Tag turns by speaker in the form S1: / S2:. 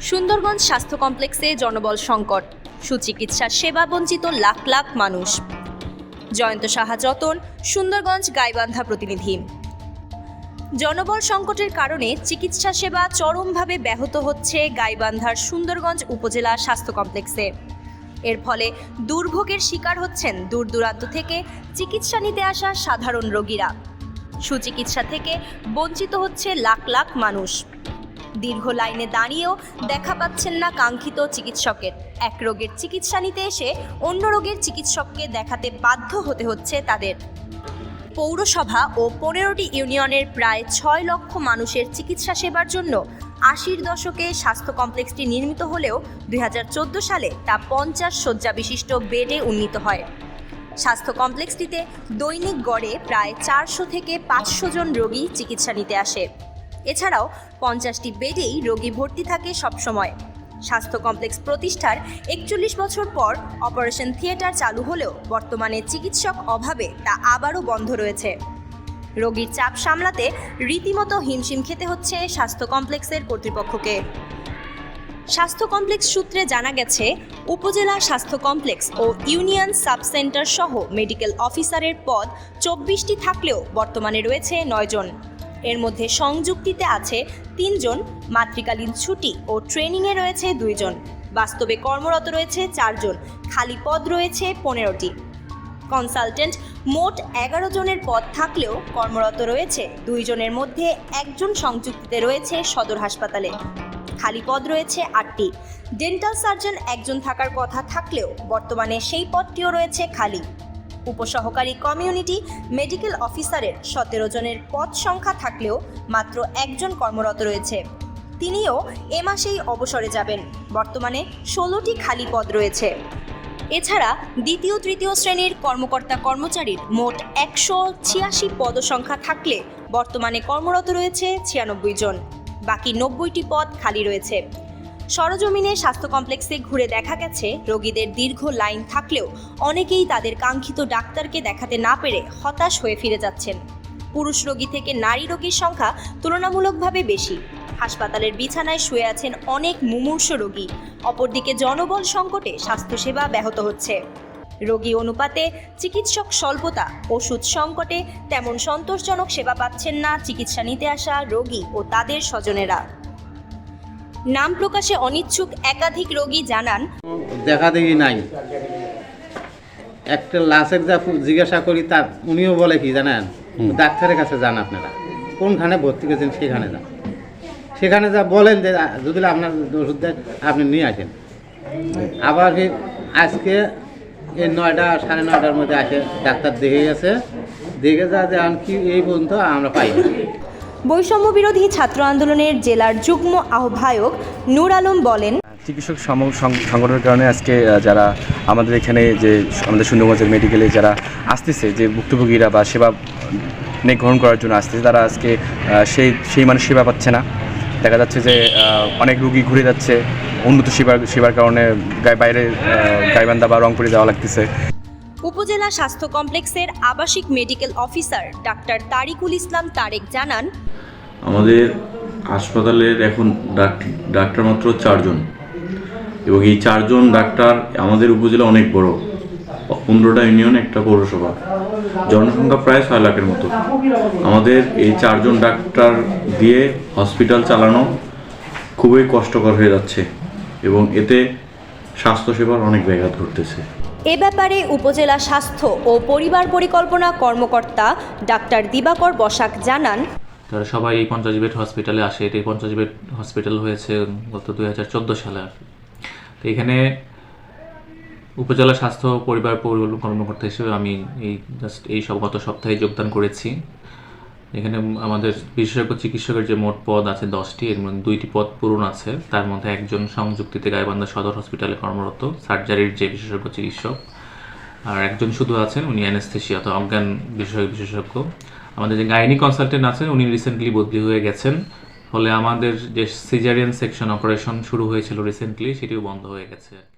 S1: সুন্দরগঞ্জ স্বাস্থ্য কমপ্লেক্সে জনবল সংকট। সুচিকিৎসা সেবা বঞ্চিত লাখ লাখ মানুষ। জয়ন্ত সাহা যতন, সুন্দরগঞ্জ গাইবান্ধা প্রতিনিধি। জনবল সংকটের কারণে চিকিৎসা সেবা চরমভাবে ব্যাহত হচ্ছে গাইবান্ধার সুন্দরগঞ্জ উপজেলা স্বাস্থ্য কমপ্লেক্সে। এর ফলে দুর্ভোগের শিকার হচ্ছেন দূর দূরান্ত থেকে চিকিৎসা নিতে আসা সাধারণ রোগীরা। সুচিকিৎসা থেকে বঞ্চিত হচ্ছে লাখ লাখ মানুষ। দীর্ঘ লাইনে দাঁড়িয়েও দেখা পাচ্ছেন না কাঙ্ক্ষিত চিকিৎসকের। এক রোগের চিকিৎসা নিতে এসে অন্য রোগের চিকিৎসককে দেখাতে বাধ্য হতে হচ্ছে তাদের। পৌরসভা ও পনেরোটি ইউনিয়নের প্রায় ছয় লক্ষ মানুষের চিকিৎসা সেবার জন্য আশির দশকে স্বাস্থ্য কমপ্লেক্সটি নির্মিত হলেও দুই হাজার চোদ্দ সালে তা পঞ্চাশ শয্যা বিশিষ্ট বেডে উন্নীত হয়। স্বাস্থ্য কমপ্লেক্সটিতে দৈনিক গড়ে প্রায় চারশো থেকে পাঁচশো জন রোগী চিকিৎসা নিতে আসে। এছাড়াও পঞ্চাশটি বেডেই রোগী ভর্তি থাকে সবসময়। স্বাস্থ্য কমপ্লেক্স প্রতিষ্ঠার একচল্লিশ বছর পর অপারেশন থিয়েটার চালু হলেও বর্তমানে চিকিৎসক অভাবে তা আবারও বন্ধ রয়েছে। রোগীর চাপ সামলাতে রীতিমতো হিমশিম খেতে হচ্ছে স্বাস্থ্য কমপ্লেক্সের কর্তৃপক্ষকে। স্বাস্থ্য কমপ্লেক্স সূত্রে জানা গেছে, উপজেলা স্বাস্থ্য কমপ্লেক্স ও ইউনিয়ন সাব সেন্টার সহ মেডিকেল অফিসারের পদ চব্বিশটি থাকলেও বর্তমানে রয়েছে নয়জন। এর মধ্যে সংযুক্তিতে আছে তিনজন, মাতৃকালীন ছুটি ও ট্রেনিংয়ে রয়েছে দুইজন। বাস্তবে কর্মরত রয়েছে চারজন, খালি পদ রয়েছে পনেরোটি। কনসালটেন্ট মোট এগারো জনের পদ থাকলেও কর্মরত রয়েছে দুইজনের মধ্যে একজন সংযুক্তিতে রয়েছে সদর হাসপাতালে। খালি পদ রয়েছে আটটি। ডেন্টাল সার্জন একজন থাকার কথা থাকলেও বর্তমানে সেই পদটিও রয়েছে খালি। উপসহকারী কমিউনিটি মেডিকেল অফিসারের সতেরো জনের পদ সংখ্যা থাকলেও মাত্র একজন কর্মরত রয়েছে। তিনিও এ মাসেই অবসরে যাবেন। বর্তমানে ষোলোটি খালি পদ রয়েছে। এছাড়া দ্বিতীয়, তৃতীয় শ্রেণির কর্মকর্তা কর্মচারীর মোট একশো ছিয়াশি পদসংখ্যা থাকলে বর্তমানে কর্মরত রয়েছে ছিয়ানব্বই জন। বাকি নব্বইটি পদ খালি রয়েছে। সরজমিনে স্বাস্থ্য কমপ্লেক্সে ঘুরে দেখা গেছে, রোগীদের দীর্ঘ লাইন থাকলেও অনেকেই তাদের কাঙ্ক্ষিত ডাক্তারকে দেখাতে না পেরে হতাশ হয়ে ফিরে যাচ্ছেন। পুরুষ রোগী থেকে নারী রোগীর সংখ্যা তুলনামূলকভাবে বেশি। হাসপাতালের বিছানায় শুয়ে আছেন অনেক মুমূর্ষ রোগী। অপরদিকে জনবল সংকটে স্বাস্থ্যসেবা ব্যাহত হচ্ছে। রোগী অনুপাতে চিকিৎসক স্বল্পতা, ওষুধ সংকটে তেমন সন্তোষজনক সেবা পাচ্ছেন না চিকিৎসা নিতে আসা রোগী ও তাদের স্বজনেরা। নাম প্রকাশে অনিচ্ছুক একাধিক রোগী জানান
S2: দেখা দেখি নাই। একটা লাশের যা জিজ্ঞাসা করি তার উনিও বলে কি জানেন? ডাক্তারের কাছে যান আপনারা। কোনখানে ভর্তি করেছেন সেখানে যান। সেখানে যা বলেন যে যদি আপনার ওষুধ দেয় আপনি নিয়ে আসেন। আবার আজকে এই নয়টা সাড়ে নয়টার মধ্যে আসে ডাক্তার দেখে গেছে। দেখে যা যে আন কি এই পর্যন্ত আমরা পাই না।
S1: বৈষম্য বিরোধী ছাত্র আন্দোলনের জেলার যুগ্ম আহ্বায়ক নূর আলম বলেন,
S3: চিকিৎসক সংগঠনের কারণে আজকে যারা আমাদের এখানে যে আমাদের সুন্দরগঞ্জের মেডিকেলে যারা আসতেছে, যে ভুক্তভোগীরা বা সেবা গ্রহণ করার জন্য আসতেছে, তারা আজকে সেই সেই মানুষ সেবা পাচ্ছে না। দেখা যাচ্ছে যে অনেক রুগী ঘুরে যাচ্ছে, উন্নত সেবার সেবার কারণে বাইরে গাইবান্ধা বা রংপুরে যাওয়া লাগতেছে।
S1: উপজেলা স্বাস্থ্য কমপ্লেক্সের আবাসিক medical officer doctor Tariqul Islam Tarek জানান,
S4: আমাদের হাসপাতালের এখন ডাক- ডাক্তার মাত্র চারজন। এবং এই চারজন ডাক্তার আমাদের উপজেলা অনেক বড়। পনেরোটা ইউনিয়ন, একটা পৌরসভা। জনসংখ্যা প্রায় ছয় লাখের মতো। আমাদের এই চারজন ডাক্তার দিয়ে হসপিটাল চালানো খুবই কষ্টকর হয়ে যাচ্ছে। এবং এতে স্বাস্থ্যসেবার অনেক ব্যাঘাত ঘটতেছে।
S1: এ ব্যাপারে উপজেলা স্বাস্থ্য ও পরিবার পরিকল্পনা কর্মকর্তা ডাক্তার দিবাকর বসাক জানান।
S5: তারা সবাই এই পঞ্চাশ বেড হসপিটালে আসে। এই পঞ্চাশ বেড হসপিটাল হয়েছে গত দুই হাজার চোদ্দ সালে আর তো এখানে উপজেলা স্বাস্থ্য পরিবার কর্মকর্তা হিসেবে আমি এই জাস্ট এই সব গত সপ্তাহে যোগদান করেছি। এখানে আমাদের বিশেষজ্ঞ চিকিৎসকের যে মোট পদ আছে দশটি, এর মধ্যে দুইটি পদ পূরণ আছে। তার মধ্যে একজন সংযুক্তিতে গাইবান্ধা সদর হসপিটালে কর্মরত, সার্জারির যে বিশেষজ্ঞ চিকিৎসক, আর একজন শুধু আছেন, উনি অ্যানেস্থেশিয়া অথবা অজ্ঞান বিষয় বিশেষজ্ঞ। আমাদের যে গাইনি কনসালটেন্ট আছেন, উনি রিসেন্টলি বদলি হয়ে গেছেন। ফলে আমাদের যে সিজারিয়ান সেকশন অপারেশন শুরু হয়েছিল রিসেন্টলি সেটিও বন্ধ হয়ে গেছে।